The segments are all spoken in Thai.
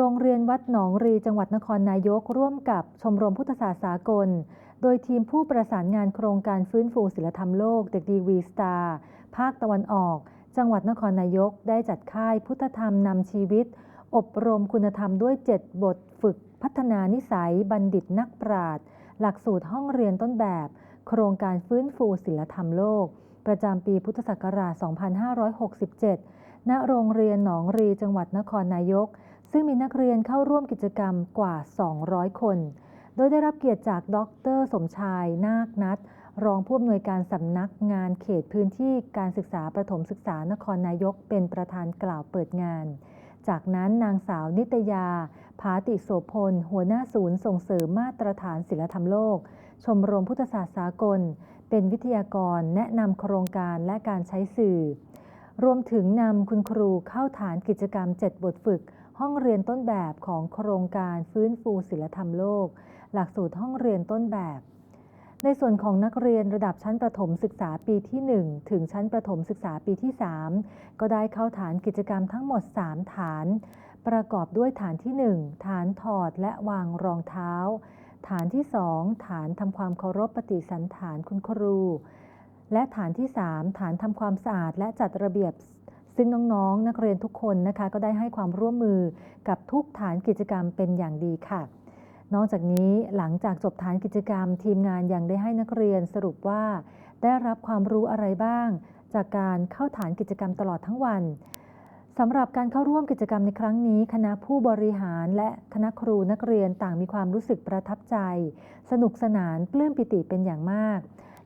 โรงเรียนวัดหนองรีจังหวัดนครนายก ร่วมกับชมรมพุทธศาสตร์สากล โดยทีมผู้ประสานงานโครงการฟื้นฟูศิลธรรมโลกเด็กดีวีสตาร์ภาคตะวันออก จังหวัดนครนายกได้จัดค่ายพุทธธรรมนำชีวิต อบรมคุณธรรมด้วย 7 บทฝึกพัฒนานิสัย บัณฑิตนักปราชญ์หลักสูตรห้องเรียนต้นแบบ โครงการฟื้นฟูศิลธรรมโลก ประจำปีพุทธศักราช 2567 ณ โรงเรียนหนองรีจังหวัดนครนายก ซึ่งมีนักเรียนเข้าร่วมกิจกรรมกว่า 200 คน โดยได้รับเกียรติจากดร สมชาย นาคนัทรองผู้อำนวยการสำนักงานเขตพื้นที่การศึกษาประถมศึกษานครนายกเป็นประธานกล่าวเปิดงาน จากนั้นนางสาวนิตยา ภาติโสพล หัวหน้าศูนย์ส่งเสริมมาตรฐานศิลธรรมโลก ชมรมพุทธศาสตร์สากล เป็นวิทยากรแนะนำโครงการและการใช้สื่อ รวมถึงนำคุณครูเข้าฐานกิจกรรม 7 บทฝึก ห้องเรียนต้นแบบของโครงการฟื้นฟูศิลธรรมโลก หลักสูตรห้องเรียนต้นแบบ ในส่วนของนักเรียนระดับชั้นประถมศึกษาปีที่ 1 ถึงชั้นประถมศึกษาปีที่ 3 ก็ได้เข้าฐานกิจกรรมทั้งหมด 3 ฐาน ประกอบด้วยฐานที่ 1 ฐานถอดและวางรองเท้า ฐานที่ 2 ฐานทำความเคารพปฏิสันฐานคุณครู และฐานที่ 3 ฐานทำความสะอาดและจัดระเบียบ ซึ่งน้องๆ นักเรียนทุกคนนะคะ ก็ได้ให้ความร่วมมือกับทุกฐานกิจกรรมเป็นอย่างดีค่ะ นอกจากนี้หลังจากจบฐานกิจกรรม ทีมงานยังได้ให้นักเรียนสรุปว่า ได้รับความรู้อะไรบ้าง จากการเข้าฐานกิจกรรมตลอดทั้งวันสำหรับการเข้าร่วมกิจกรรมในครั้งนี้ คณะผู้บริหารและคณะครูนักเรียนต่างมีความรู้สึกประทับใจ สนุกสนานปลื้มปิติเป็นอย่างมาก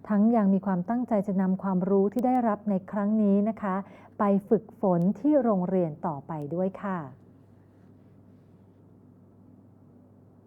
ทั้งยังมีความตั้งใจจะนำความรู้ที่ได้รับในครั้งนี้นะคะ ไปฝึกฝนที่โรงเรียนต่อไปด้วยค่ะ